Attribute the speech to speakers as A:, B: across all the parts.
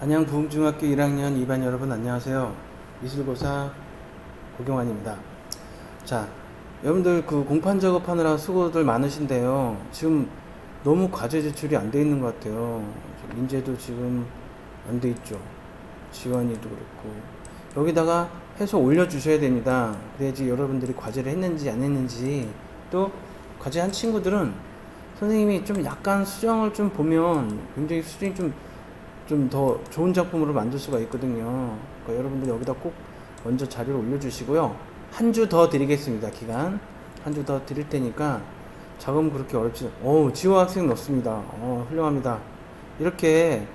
A: 안양 부흥중학교 1학년 2반 여러분 안녕하세요. 미술고사 고경환입니다. 자, 여러분들 그 공판 작업하느라 수고들 많으신데요. 지금 너무 과제 제출이 안 돼 있는 것 같아요. 민재도 지금 안 돼 있죠. 지원이도 그렇고. 여기다가 해서 올려주셔야 됩니다. 그래야지 여러분들이 과제를 했는지 안 했는지 또 과제 한 친구들은 선생님이 좀 약간 수정을 좀 보면 굉장히 수정이 좀 좀 더 좋은 작품으로 만들 수가 있거든요. 그러니까 여러분들 여기다 꼭 먼저 자료를 올려주시고요. 한 주 더 드리겠습니다. 기간 한 주 더 드릴 테니까 작업 그렇게 어렵지. 오 지호 학생 넣습니다. 어 훌륭합니다. 이렇게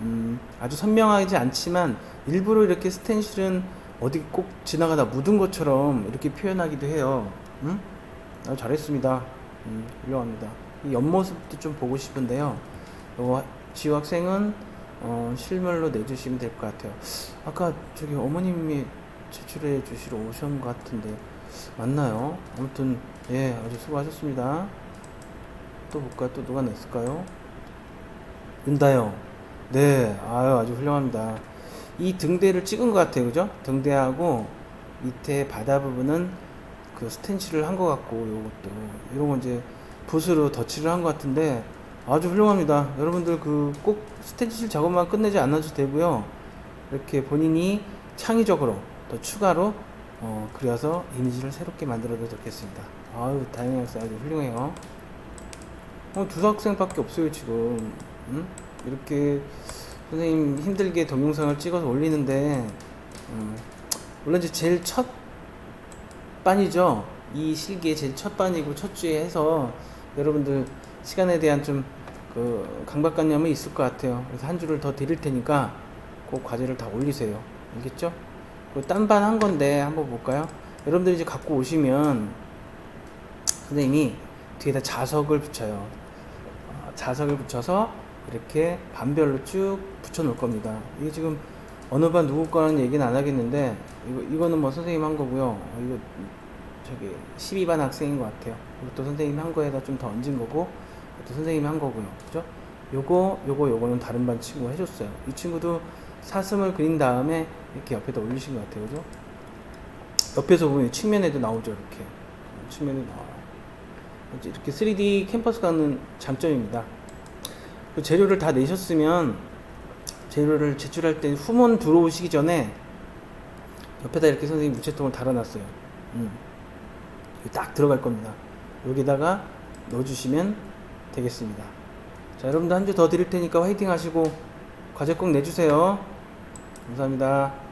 A: 음, 아주 선명하지 않지만 일부러 이렇게 스텐실은 어디 꼭 지나가다 묻은 것처럼 이렇게 표현하기도 해요. 응? 아, 잘했습니다. 음, 훌륭합니다. 이 옆모습도 좀 보고 싶은데요. 요거 지호 학생은 어, 실물로 내주시면 될 것 같아요. 아까 저기 어머님이 제출해 주시러 오신 것 같은데 맞나요? 아무튼 예 아주 수고하셨습니다. 또 볼까 또 누가 냈을까요? 윤다요. 네, 아유 아주 훌륭합니다. 이 등대를 찍은 것 같아요, 그죠? 등대하고 밑에 바다 부분은 그 스텐치를 한 것 같고 요것도 이런 거 이제 붓으로 덧칠을 한 것 같은데 아주 훌륭합니다. 여러분들 그 꼭 스텐치 작업만 끝내지 않아도 되고요. 이렇게 본인이 창의적으로 또 추가로 어, 그려서 이미지를 새롭게 만들어도 좋겠습니다. 아유 다행히 학생 아주 훌륭해요. 어, 두 학생밖에 없어요 지금. 응? 이렇게 선생님 힘들게 동영상을 찍어서 올리는데 음, 물론 이제 제일 첫 반이죠. 이 실기의 제일 첫 반이고 첫 주에 해서 여러분들 시간에 대한 좀 그 강박관념은 있을 것 같아요. 그래서 한 주를 더 드릴 테니까 꼭 과제를 다 올리세요. 알겠죠? 그 딴반 한 건데 한번 볼까요? 여러분들이 이제 갖고 오시면 선생님이 뒤에다 자석을 붙여요. 어, 자석을 붙여서 이렇게 반별로 쭉 붙여 놓을 겁니다. 이게 지금 어느 반 누구 거라는 얘기는 안 하겠는데 이거 이거는 뭐 선생님 한 거고요. 어, 이거 저기 12반 학생인 것 같아요. 이것도 선생님이 한 거에다 좀 더 얹은 거고 이것도 선생님이 한 거고요. 그죠? 요거 요거 요거는 다른 반 친구가 해줬어요. 이 친구도 사슴을 그린 다음에 이렇게 옆에다 올리신 것 같아요. 그죠? 옆에서 보면 측면에도 나오죠. 이렇게 측면에 나와요. 이렇게 3D 캠퍼스 가는 장점입니다. 그 재료를 다 내셨으면 재료를 제출할 때 후문 들어오시기 전에 옆에다 이렇게 선생님 무채통을 달아놨어요. 음. 딱 들어갈 겁니다. 여기다가 넣어주시면 되겠습니다. 자, 여러분들 한 주 더 드릴 테니까 화이팅 하시고 과제 꼭 내주세요. 감사합니다.